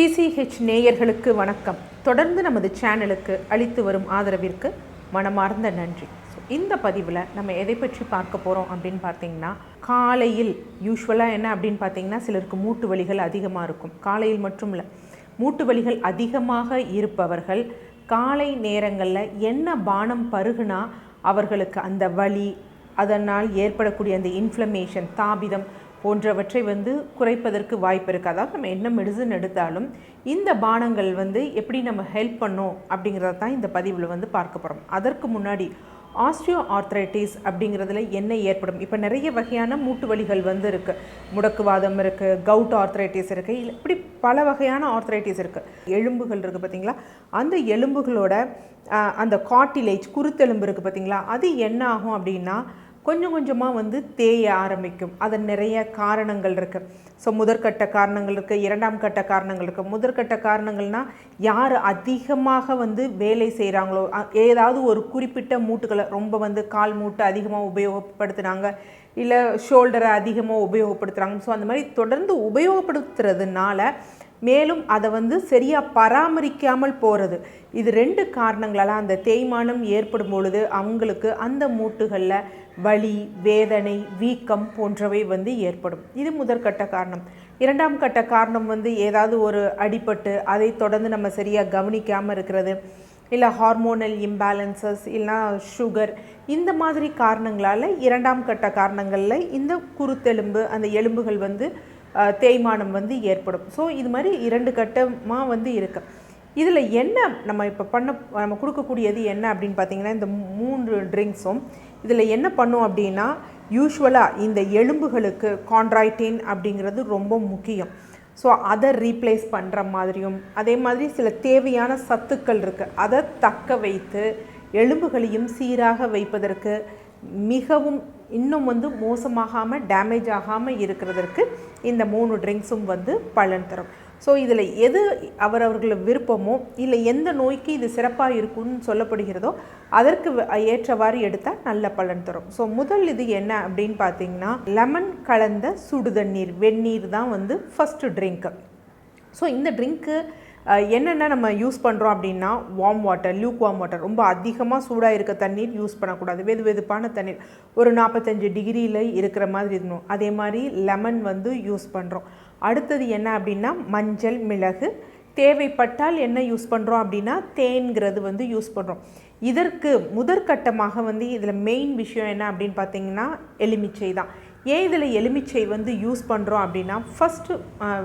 DCH நேயர்களுக்கு வணக்கம். தொடர்ந்து நமது சேனலுக்கு அளித்து வரும் ஆதரவிற்கு மனமார்ந்த நன்றி. ஸோ இந்த பதிவில் நம்ம எதை பற்றி பார்க்க போகிறோம் அப்படின்னு பார்த்தீங்கன்னா காலையில் யூஸ்வலாக என்ன அப்படின்னு பார்த்தீங்கன்னா சிலருக்கு மூட்டு வலிகள் அதிகமாக இருக்கும். காலையில் மட்டும் இல்லை மூட்டு வலிகள் அதிகமாக இருப்பவர்கள் காலை நேரங்களில் என்ன பானம் பருகுனா அவர்களுக்கு அந்த வலி அதனால் ஏற்படக்கூடிய அந்த இன்ஃப்ளமேஷன் தாபிதம் போன்றவற்றை வந்து குறைப்பதற்கு வாய்ப்பு இருக்குது அதாவது நம்ம என்ன மெடிசன் எடுத்தாலும் இந்த பானங்கள் வந்து எப்படி நம்ம ஹெல்ப் பண்ணோம் அப்படிங்கிறத தான் இந்த பதிவில் வந்து பார்க்க போகிறோம் அதற்கு முன்னாடி ஆஸ்ட்ரியோ ஆர்த்ரைட்டிஸ் அப்படிங்கிறதுல என்ன ஏற்படும்? இப்போ நிறைய வகையான மூட்டு வலிகள் வந்து இருக்குது முடக்குவாதம் இருக்குது கவுட் ஆர்த்ரைட்டிஸ் இருக்குது இல்லை இப்படி பல வகையான ஆர்த்ரைட்டிஸ் இருக்குது எலும்புகள் இருக்குது பார்த்தீங்களா அந்த எலும்புகளோட அந்த காட்டிலேஜ் குருத்தெலும்பு இருக்குது பார்த்தீங்களா அது என்ன ஆகும் அப்படின்னா கொஞ்சம் கொஞ்சமாக வந்து தேய ஆரம்பிக்கும். அதன் நிறைய காரணங்கள் இருக்குது ஸோ முதற்கட்ட காரணங்கள் இருக்குது இரண்டாம் கட்ட காரணங்கள் இருக்குது முதற்கட்ட காரணங்கள்னால் யார் அதிகமாக வந்து வேலை செய்கிறாங்களோ ஏதாவது ஒரு குறிப்பிட்ட மூட்டுகளை ரொம்ப வந்து கால் மூட்டை அதிகமாக உபயோகப்படுத்துனாங்க இல்லை ஷோல்டரை அதிகமாக உபயோகப்படுத்துகிறாங்க ஸோ அந்த மாதிரி தொடர்ந்து உபயோகப்படுத்துறதுனால மேலும் அதை வந்து சரியாக பராமரிக்காமல் போகிறது இது ரெண்டு காரணங்களால் அந்த தேய்மானம் ஏற்படும் பொழுது அவங்களுக்கு அந்த மூட்டுகளில் வலி வேதனை வீக்கம் போன்றவை வந்து ஏற்படும். இது முதற்கட்ட காரணம். இரண்டாம் கட்ட காரணம் வந்து ஏதாவது ஒரு அடிபட்டு அதை தொடர்ந்து நம்ம சரியாக கவனிக்காமல் இருக்கிறது இல்லை ஹார்மோனல் இம்பேலன்சஸ் இல்லைனா சுகர் இந்த மாதிரி காரணங்களால் இரண்டாம் கட்ட காரணங்களில் இந்த குருத்தெலும்பு அந்த எலும்புகள் வந்து தேய்மானம் வந்து ஏற்படும். ஸோ இது மாதிரி இரண்டு கட்டமாக வந்து இருக்கு. இதில் என்ன நம்ம இப்போ பண்ண நம்ம கொடுக்கக்கூடியது என்ன அப்படின்னு பார்த்தீங்கன்னா இந்த மூன்று ட்ரிங்க்ஸும் இதில் என்ன பண்ணும் அப்படின்னா யூஸ்வலாக இந்த எலும்புகளுக்கு கான்ட்ராய்டின் அப்படிங்கிறது ரொம்ப முக்கியம். ஸோ அதை ரீப்ளேஸ் பண்ணுற மாதிரியும் அதே மாதிரி சில தேவையான சத்துக்கள் இருக்குது அதை தக்க வைத்து எலும்புகளையும் சீராக வைப்பதற்கு மிகவும் இன்னும் வந்து மோசமாகாமல் டேமேஜ் ஆகாமல் இருக்கிறதற்கு இந்த மூணு ட்ரிங்க்ஸும் வந்து பலன் தரும். ஸோ இதில் எது அவரவர்களை விருப்பமோ இல்லை எந்த நோய்க்கு இது சிறப்பாக இருக்கும்னு சொல்லப்படுகிறதோ அதற்கு ஏற்றவாறு எடுத்தால் நல்ல பலன் தரும். ஸோ முதல் இது என்ன அப்படின்னு பார்த்தீங்கன்னா லெமன் கலந்த சுடுதண்ணீர் வெந்நீர் தான் வந்து ஃபஸ்ட்டு ட்ரிங்க்கு ஸோ இந்த ட்ரிங்க்கு என்னென்ன நம்ம யூஸ் பண்ணுறோம் அப்படின்னா warm water look warm water ரொம்ப அதிகமாக சூடாக இருக்க தண்ணீர் யூஸ் பண்ணக்கூடாது. வெது வெதுப்பான தண்ணீர். ஒரு நாற்பத்தஞ்சு டிகிரியில் இருக்கிற மாதிரி இருக்கணும். அதே மாதிரி லெமன் வந்து யூஸ் பண்ணுறோம் அடுத்தது என்ன அப்படின்னா மஞ்சள் மிளகு. தேவைப்பட்டால் என்ன யூஸ் பண்ணுறோம் அப்படின்னா தேன்கிறது வந்து யூஸ் பண்ணுறோம் இதற்கு முதற்கட்டமாக வந்து இதில் மெயின் விஷயம் என்ன அப்படின்னு பார்த்தீங்கன்னா எலுமிச்சை தான். ஏன் இதில் எலுமிச்சை வந்து யூஸ் பண்ணுறோம் அப்படின்னா ஃபஸ்ட்டு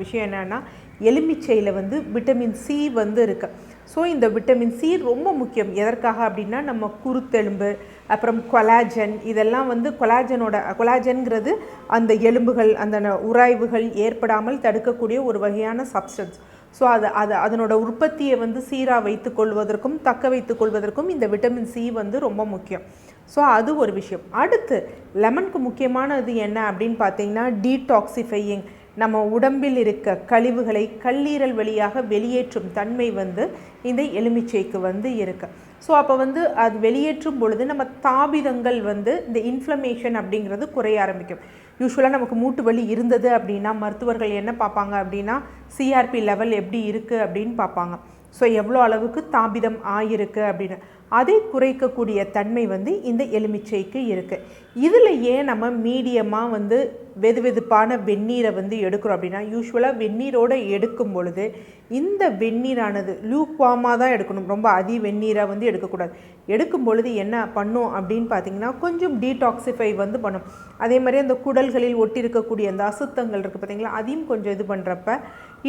விஷயம் என்னென்னா எலுமிச்சையில் வந்து விட்டமின் சி வந்து இருக்குது ஸோ இந்த விட்டமின் சி ரொம்ப முக்கியம். எதற்காக அப்படின்னா நம்ம குருத்தெலும்பு அப்புறம் கொலாஜன் இதெல்லாம் வந்து கொலாஜனோட கொலாஜன்கிறது அந்த எலும்புகள் அந்த ந- உராய்வுகள் ஏற்படாமல் தடுக்கக்கூடிய ஒரு வகையான சப்ஸ்டன்ஸ் ஸோ அது அது அதனோட உற்பத்தியை வந்து சீராக வைத்து கொள்வதற்கும் தக்க வைத்து கொள்வதற்கும் இந்த விட்டமின் சி வந்து ரொம்ப முக்கியம். ஸோ அது ஒரு விஷயம். அடுத்து லெமனுக்கு முக்கியமானது என்ன அப்படின்னு பார்த்தீங்கன்னா டீடாக்சிஃபையிங் நம்ம உடம்பில் இருக்க கழிவுகளை கல்லீரல் வழியாக வெளியேற்றும் தன்மை வந்து இந்த எலுமிச்சைக்கு வந்து இருக்கு. ஸோ அப்போ வந்து அது வெளியேற்றும் பொழுது நம்ம தாபிதங்கள் வந்து இந்த இன்ஃப்ளமேஷன் அப்படிங்கிறது குறைய ஆரம்பிக்கும். யூஸ்வலாக நமக்கு மூட்டு வலி இருந்தது அப்படின்னா மருத்துவர்கள் என்ன பார்ப்பாங்க அப்படின்னா சிஆர்பி லெவல் எப்படி இருக்குது அப்படின்னு பார்ப்பாங்க. ஸோ எவ்வளோ அளவுக்கு தாபிதம் ஆயிருக்கு அப்படின்னு. அதை குறைக்கக்கூடிய தன்மை வந்து இந்த எலுமிச்சைக்கு இருக்குது இதில் ஏன் நம்ம மீடியமாக வந்து வெது வெதுப்பான வெந்நீரை வந்து எடுக்கிறோம் அப்படின்னா யூஸ்வலாக வெந்நீரோடு எடுக்கும் பொழுது இந்த வெந்நீரானது லூக்வாமாக தான் எடுக்கணும். ரொம்ப அதி வெந்நீரை வந்து எடுக்கக்கூடாது. எடுக்கும் பொழுது என்ன பண்ணும் அப்படின்னு பார்த்தீங்கன்னா கொஞ்சம் டீடாக்சிஃபை வந்து பண்ணும். அதே மாதிரி அந்த குடல்களில் ஒட்டி இருக்கக்கூடிய அந்த அசுத்தங்கள் இருக்குது பார்த்தீங்களா அதையும் கொஞ்சம் இது பண்ணுறப்ப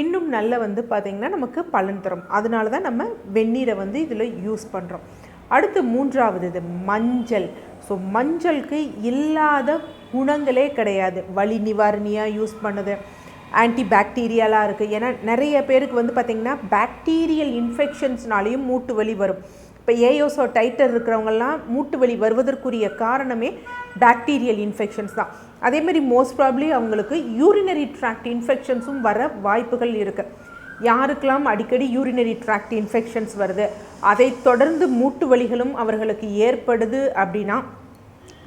இன்னும் நல்ல வந்து பார்த்திங்கன்னா நமக்கு பலன் தரும். அதனால தான் நம்ம வெந்நீரை வந்து இதில் யூஸ் பண்ணுறோம் அடுத்து மூன்றாவது இது மஞ்சள். ஸோ மஞ்சளுக்கு இல்லாத குணங்களே கிடையாது. வலி நிவாரணியாக யூஸ் பண்ணுது. ஆன்டி பாக்டீரியலாக இருக்குது ஏன்னா நிறைய பேருக்கு வந்து பார்த்திங்கன்னா பாக்டீரியல் இன்ஃபெக்ஷன்ஸ்னாலேயும் மூட்டு வலி வரும். இப்போ ஏயோசோ டைட்டர் இருக்கிறவங்கெல்லாம் மூட்டு வலி வருவதற்குரிய காரணமே பாக்டீரியல் இன்ஃபெக்ஷன்ஸ் தான். அதேமாதிரி மோஸ்ட் ப்ராப்ளி அவங்களுக்கு யூரினரி ட்ராக்ட் இன்ஃபெக்ஷன்ஸும் வர வாய்ப்புகள் இருக்குது யாருக்கெல்லாம் அடிக்கடி யூரினரி ட்ராக்ட் இன்ஃபெக்ஷன்ஸ் வருது அதை தொடர்ந்து மூட்டு வலிகளும் அவர்களுக்கு ஏற்படுது அப்படின்னா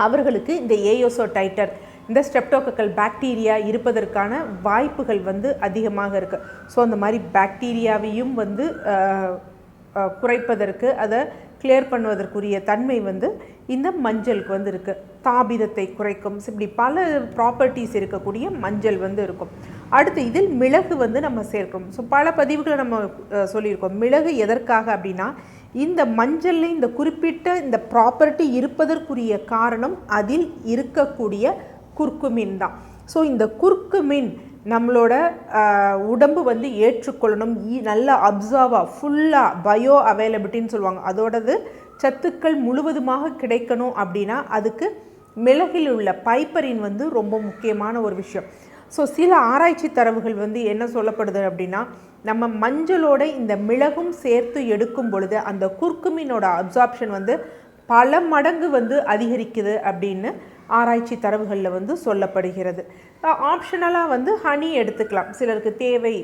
அவர்களுக்கு இந்த ஏயோசோ டைட்டர் இந்த ஸ்டெப்டோக்கல் பாக்டீரியா இருப்பதற்கான வாய்ப்புகள் வந்து அதிகமாக இருக்குது ஸோ அந்த மாதிரி பாக்டீரியாவையும் வந்து குறைப்பதற்கு அதை கிளியர் பண்ணுவதற்குரிய தன்மை வந்து இந்த மஞ்சளுக்கு வந்து இருக்குது தாபிதத்தை குறைக்கும் இப்படி பல ப்ராப்பர்ட்டிஸ் இருக்கக்கூடிய மஞ்சள் வந்து இருக்கும். அடுத்து இதில் மிளகு வந்து நம்ம சேர்க்கிறோம். ஸோ பல பதிவுகளை நம்ம சொல்லியிருக்கோம். மிளகு எதற்காக அப்படின்னா இந்த மஞ்சளில் இந்த குறிப்பிட்ட இந்த ப்ராப்பர்ட்டி இருப்பதற்குரிய காரணம் அதில் இருக்கக்கூடிய குர்க்குமின் தான். ஸோ இந்த குர்க்குமின் நம்மளோட உடம்பு வந்து ஏற்றுக்கொள்ளணும். நல்லா நல்ல அப்சர்வாக ஃபுல்லாக பயோ அவைலபிலிட்டின்னு சொல்லுவாங்க. அதோடது சத்துக்கள் முழுவதுமாக கிடைக்கணும் அப்படின்னா அதுக்கு மிளகில் உள்ள பைப்பரின் வந்து ரொம்ப முக்கியமான ஒரு விஷயம். ஸோ சில ஆராய்ச்சி தரவுகள் வந்து என்ன சொல்லப்படுது அப்படின்னா நம்ம மஞ்சளோட இந்த மிளகும் சேர்த்து எடுக்கும் பொழுது அந்த குர்க்குமினோட அப்சார்ப்ஷன் வந்து பல மடங்கு வந்து அதிகரிக்குது அப்படின்னு ஆராய்ச்சி தரவுகளில் வந்து சொல்லப்படுகிறது. ஆப்ஷனலாக வந்து ஹனி எடுத்துக்கலாம். சிலருக்கு தேவை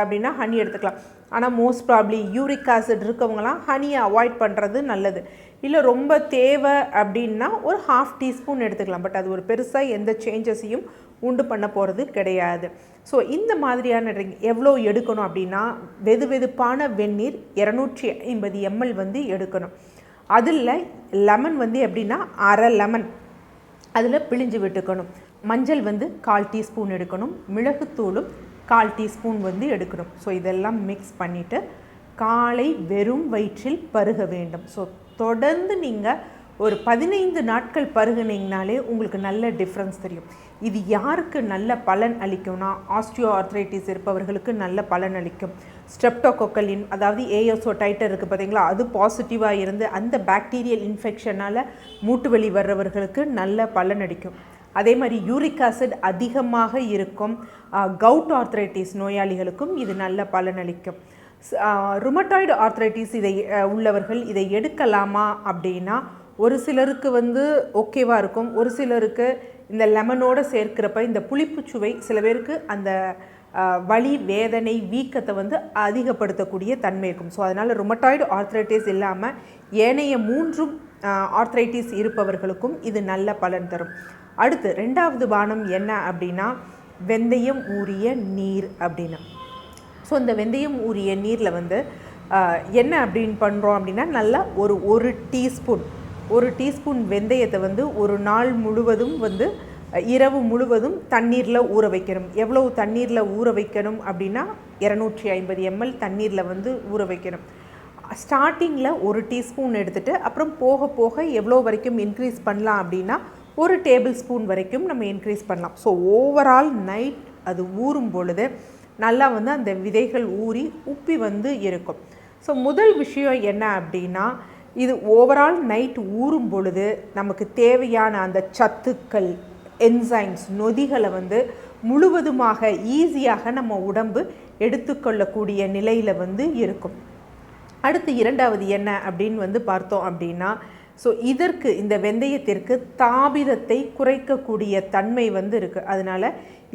அப்படின்னா ஹனி எடுத்துக்கலாம். ஆனால் மோஸ்ட் ப்ராப்ளி யூரிக் ஆசிட் இருக்கவங்களாம் ஹனியை அவாய்ட் பண்ணுறது நல்லது. இல்லை ரொம்ப தேவை அப்படின்னா ஒரு ஹாஃப் டீஸ்பூன் எடுத்துக்கலாம். பட் அது ஒரு பெருசாக எந்த சேஞ்சஸையும் உண்டு பண்ண போகிறது கிடையாது. ஸோ இந்த மாதிரியான ட்ரிங்க் எவ்வளோ எடுக்கணும் அப்படின்னா வெது வெதுப்பான வெந்நீர் இரநூற்றி ஐம்பது எம்எல் வந்து எடுக்கணும். அதில் லெமன் வந்து எப்படின்னா அரை லெமன் அதில் பிழிஞ்சு விட்டுக்கணும். மஞ்சள் வந்து கால் டீஸ்பூன் எடுக்கணும். மிளகுத்தூளும் கால் டீஸ்பூன் வந்து எடுக்கணும். ஸோ இதெல்லாம் மிக்ஸ் பண்ணிவிட்டு காலை வெறும் வயிற்றில் பருக வேண்டும். ஸோ தொடர்ந்து நீங்கள் ஒரு பதினைந்து நாட்கள் பருகுனீங்கனாலே உங்களுக்கு நல்ல டிஃப்ரென்ஸ் தெரியும். இது யாருக்கு நல்ல பலன் அளிக்கும்னா ஆஸ்டியோ ஆர்த்ரைட்டிஸ் இருப்பவர்களுக்கு நல்ல பலன் அளிக்கும். ஸ்ட்ரெப்டோகோக்கலின் அதாவது ஏஎஸ்ஓ டைட்டர் இருக்குது பார்த்தீங்களா அது பாசிட்டிவாக இருந்து அந்த பாக்டீரியல் இன்ஃபெக்ஷனால் மூட்டு வலி வர்றவர்களுக்கு நல்ல பலன் அளிக்கும். அதே மாதிரி யூரிக் ஆசிட் அதிகமாக இருக்கும் கவுட் ஆர்த்ரைட்டிஸ் நோயாளிகளுக்கும் இது நல்ல பலன் அளிக்கும். ருமட்டாய்டு ஆர்த்ரைட்டிஸ் இதை உள்ளவர்கள் இதை எடுக்கலாமா அப்படின்னா ஒரு சிலருக்கு வந்து ஓகேவாக இருக்கும். ஒரு சிலருக்கு இந்த லெமனோட சேர்க்கிறப்ப இந்த புளிப்பு சுவை சில பேருக்கு அந்த வலி வேதனை வீக்கத்தை வந்து அதிகப்படுத்தக்கூடிய தன்மை இருக்கும். ஸோ அதனால் ருமட்டாய்டு ஆர்த்ரைட்டிஸ் இல்லாமல் ஏனைய மூன்றும் ஆர்த்ரைட்டிஸ் இருப்பவர்களுக்கும் இது நல்ல பலன் தரும். அடுத்து ரெண்டாவது பானம் என்ன அப்படின்னா வெந்தயம் ஊறிய நீர் அப்படின்னு. ஸோ இந்த வெந்தயம் ஊறிய நீரில் வந்து என்ன அப்படின்னு பண்ணுறோம் அப்படின்னா நல்லா ஒரு ஒரு டீஸ்பூன் ஒரு டீஸ்பூன் வெந்தயத்தை வந்து ஒரு நாள் முழுவதும் வந்து இரவு முழுவதும் தண்ணீரில் ஊற வைக்கணும். எவ்வளவு தண்ணீரில் ஊற வைக்கணும் அப்படின்னா இரநூற்றி ஐம்பது எம்எல் தண்ணீரில் வந்து ஊற வைக்கணும். ஸ்டார்டிங்கில் ஒரு டீஸ்பூன் எடுத்துகிட்டு அப்புறம் போக போக எவ்வளோ வரைக்கும் இன்க்ரீஸ் பண்ணலாம் அப்படின்னா ஒரு டேபிள் ஸ்பூன் வரைக்கும் நம்ம இன்க்ரீஸ் பண்ணலாம். ஸோ ஓவரால் நைட் அது ஊறும் பொழுது நல்லா வந்து அந்த விதைகள் ஊறி உப்பி வந்து இருக்கும். ஸோ முதல் விஷயம் என்ன அப்படின்னா இது ஓவரால் நைட் ஊறும் பொழுது நமக்கு தேவையான அந்த சத்துக்கள் என்சைம்ஸ் நொதிகளை வந்து முழுவதுமாக ஈஸியாக நம்ம உடம்பு எடுத்துக்கொள்ளக்கூடிய நிலையில் வந்து இருக்கும். அடுத்து இரண்டாவது என்ன அப்படின்னு வந்து பார்த்தோம் அப்படின்னா ஸோ இதற்கு இந்த வெந்தயத்திற்கு தாபிதத்தை குறைக்கக்கூடிய தன்மை வந்து இருக்குது அதனால்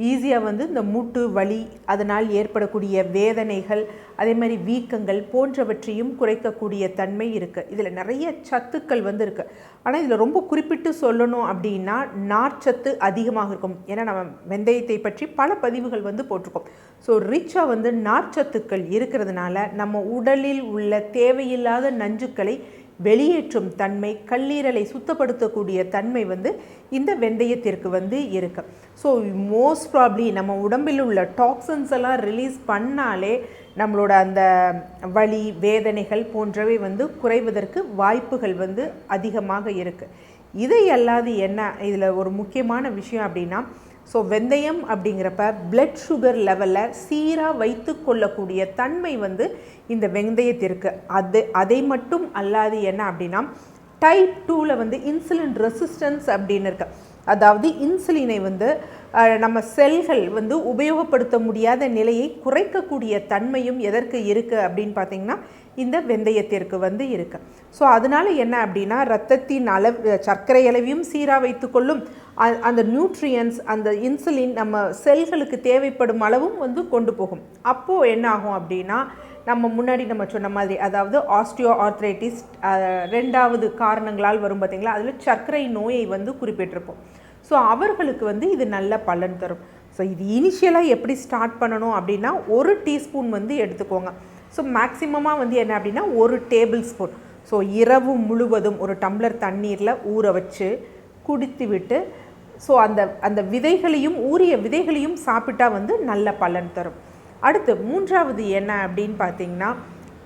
ஈஸியாக வந்து இந்த மூட்டு வலி அதனால் ஏற்படக்கூடிய வேதனைகள் அதே மாதிரி வீக்கங்கள் போன்றவற்றையும் குறைக்கக்கூடிய தன்மை இருக்குது இதில் நிறைய சத்துக்கள் வந்து இருக்குது ஆனால் இதில் ரொம்ப குறிப்பிட்டு சொல்லணும் அப்படின்னா நார்ச்சத்து அதிகமாக இருக்கும். ஏன்னா நம்ம வெந்தயத்தை பற்றி பல பதிவுகள் வந்து போட்டிருக்கோம். ஸோ ரிச்சாக வந்து நார்ச்சத்துக்கள் இருக்கிறதுனால நம்ம உடலில் உள்ள தேவையில்லாத நஞ்சுக்களை வெளியேற்றும் தன்மை கல்லீரலை சுத்தப்படுத்தக்கூடிய தன்மை வந்து இந்த வெந்தயத்திற்கு வந்து இருக்கு. ஸோ மோஸ்ட் ப்ராப்ளி நம்ம உடம்பில் உள்ள டாக்ஸன்ஸ் எல்லாம் ரிலீஸ் பண்ணாலே நம்மளோட அந்த வலி வேதனைகள் போன்றவை வந்து குறைவதற்கு வாய்ப்புகள் வந்து அதிகமாக இருக்குது இதை அல்லாது என்ன இதில் ஒரு முக்கியமான விஷயம் அப்படின்னா ஸோ வெந்தயம் அப்படிங்கிறப்ப பிளட் சுகர் லெவலில் சீராக வைத்து கொள்ளக்கூடிய தன்மை வந்து இந்த வெந்தயத்திற்கு. அது அதை மட்டும் அல்லாது என்ன அப்படின்னா டைப் டூவில் வந்து இன்சுலின் ரெசிஸ்டன்ஸ் அப்படின்னு இருக்கு. அதாவது இன்சுலினை வந்து நம்ம செல்கள் வந்து உபயோகப்படுத்த முடியாத நிலையை குறைக்கக்கூடிய தன்மையும் எதற்கு இருக்குது அப்படின்னு பார்த்தீங்கன்னா இந்த வெந்தயத்திற்கு வந்து இருக்கு. ஸோ அதனால என்ன அப்படின்னா ரத்தத்தின் அளவு சர்க்கரை அளவையும் சீராக வைத்துக்கொள்ளும் அ- அந்த நியூட்ரியன்ஸ் அந்த இன்சுலின் நம்ம செல்களுக்கு தேவைப்படும் அளவும் வந்து கொண்டு போகும். அப்போது என்ன ஆகும் அப்படின்னா நம்ம முன்னாடி நம்ம சொன்ன மாதிரி அதாவது ஆஸ்டியோ ஆர்த்ரைட்டிஸ் ரெண்டாவது காரணங்களால் வரும் பார்த்தீங்களா அதில் சர்க்கரை நோயை வந்து குறிப்பிட்டிருப்போம். ஸோ அவர்களுக்கு வந்து இது நல்ல பலன் தரும். ஸோ இது இனிஷியலாக எப்படி ஸ்டார்ட் பண்ணணும் அப்படின்னா ஒரு டீஸ்பூன் வந்து எடுத்துக்கோங்க. ஸோ மேக்ஸிமமாக வந்து என்ன அப்படின்னா ஒரு டேபிள் ஸ்பூன் ஸோ இரவு முழுவதும் ஒரு டம்ளர் தண்ணீரில் ஊற வச்சு குடித்து விட்டு ஸோ அந்த அந்த விதைகளையும் ஊறிய விதைகளையும் சாப்பிட்டா வந்து நல்ல பலன் தரும். அடுத்து மூன்றாவது என்ன அப்படின்னு பார்த்தீங்கன்னா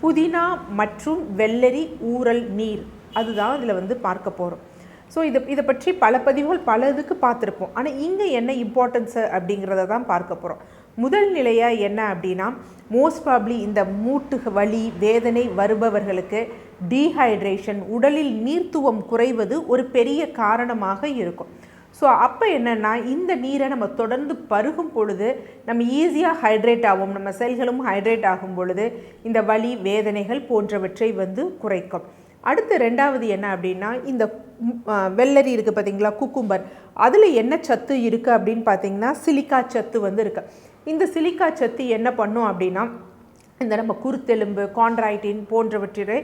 புதினா மற்றும் வெள்ளரி ஊறல் நீர். அதுதான் இதில் வந்து பார்க்க போகிறோம் ஸோ இதை இதை பற்றி பல பதிவுகள் பல இதுக்கு பார்த்துருப்போம். ஆனால் இங்கே என்ன இம்பார்ட்டன்ஸு அப்படிங்கிறத தான் பார்க்க போகிறோம் முதல் நிலையாக என்ன அப்படின்னா மோஸ்ட் ப்ராப்ளி இந்த மூட்டு வலி வேதனை வருபவர்களுக்கு டீஹைட்ரேஷன் உடலில் நீர்த்துவம் குறைவது ஒரு பெரிய காரணமாக இருக்கும். ஸோ அப்போ என்னென்னா இந்த நீரை நம்ம தொடர்ந்து பருகும் பொழுது நம்ம ஈஸியாக ஹைட்ரேட் ஆகும் நம்ம செல்களும் ஹைட்ரேட் ஆகும் பொழுது இந்த வலி வேதனைகள் போன்றவற்றை வந்து குறைக்கும். அடுத்து ரெண்டாவது என்ன அப்படின்னா இந்த வெள்ளரி இருக்குது பார்த்தீங்களா குக்கும்பர். அதில் என்ன சத்து இருக்குது அப்படின்னு பார்த்தீங்கன்னா சிலிக்கா சத்து வந்து இருக்குது இந்த சிலிக்கா சத்து என்ன பண்ணும் அப்படின்னா இந்த நம்ம குருத்தெலும்பு கான்ட்ராய்டின் போன்றவற்றை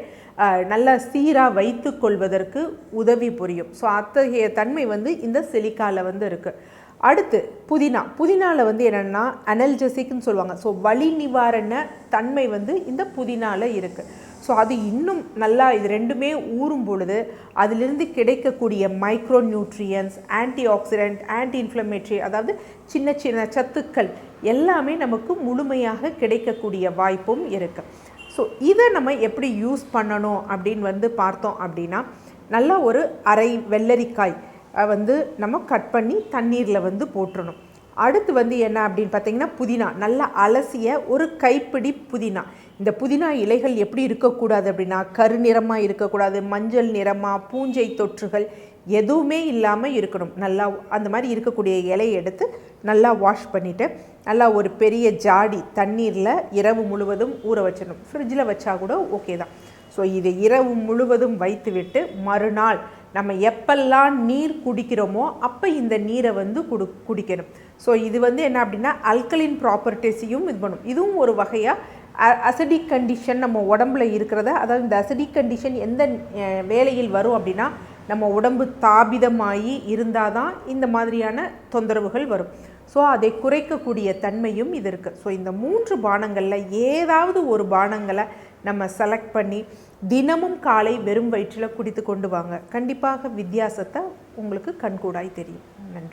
நல்லா சீராக வைத்து கொள்வதற்கு உதவி புரியும். ஸோ அத்தகைய தன்மை வந்து இந்த சிலிக்காவில் வந்து இருக்குது அடுத்து புதினா. புதினாவில் வந்து என்னென்னா அனல்ஜெசிக்னு சொல்லுவாங்க. ஸோ வலி நிவாரண தன்மை வந்து இந்த புதினாவில் இருக்குது ஸோ அது இன்னும் நல்லா இது ரெண்டுமே ஊறும் பொழுது அதிலிருந்து கிடைக்கக்கூடிய micro nutrients antioxidant anti inflammatory அதாவது சின்ன சின்ன சத்துக்கள் எல்லாமே நமக்கு முழுமையாக கிடைக்கக்கூடிய வாய்ப்பும் இருக்குது ஸோ இதை நம்ம எப்படி யூஸ் பண்ணணும் அப்படின்னு வந்து பார்த்தோம் அப்படின்னா நல்லா ஒரு அரை வெள்ளரிக்காய் வந்து நம்ம கட் பண்ணி தண்ணீரில் வந்து போட்டுடணும் அடுத்து வந்து என்ன அப்படின்னு பார்த்தீங்கன்னா புதினா நல்லா அலசிய ஒரு கைப்பிடி புதினா. இந்த புதினா இலைகள் எப்படி இருக்கக்கூடாது அப்படின்னா கருநிறமாக இருக்கக்கூடாது மஞ்சள் நிறமாக பூஞ்சை தொற்றுகள் எதுவுமே இல்லாமல் இருக்கணும். நல்லா அந்த மாதிரி இருக்கக்கூடிய இலையை எடுத்து நல்லா வாஷ் பண்ணிவிட்டு நல்லா ஒரு பெரிய ஜாடி தண்ணீரில் இரவு முழுவதும் ஊற வச்சிடணும். ஃப்ரிட்ஜில் வச்சா கூட ஓகே தான். ஸோ இதை இரவு முழுவதும் வைத்துவிட்டு மறுநாள் நம்ம எப்பெல்லாம் நீர் குடிக்கிறோமோ அப்போ இந்த நீரை வந்து குடு குடிக்கணும். ஸோ இது வந்து என்ன அப்படின்னா அல்கலின் ப்ராப்பர்ட்டிஸையும் இது பண்ணும். இதுவும் ஒரு வகையாக அசடிக் கண்டிஷன் நம்ம உடம்புல இருக்கிறத அதாவது இந்த அசடிக் கண்டிஷன் எந்த வேலையில் வரும் அப்படின்னா நம்ம உடம்பு தாபிதமாகி இருந்தால் தான் இந்த மாதிரியான தொந்தரவுகள் வரும். ஸோ அதை குறைக்கக்கூடிய தன்மையும் இது இருக்குது ஸோ இந்த மூன்று பானங்களில் ஏதாவது ஒரு பானங்களை நம்ம செலக்ட் பண்ணி தினமும் காலை வெறும் வயிற்றில் குடித்து கொண்டு வாங்க. கண்டிப்பாக வித்தியாசத்தை உங்களுக்கு கண்கூடாய் தெரியும்.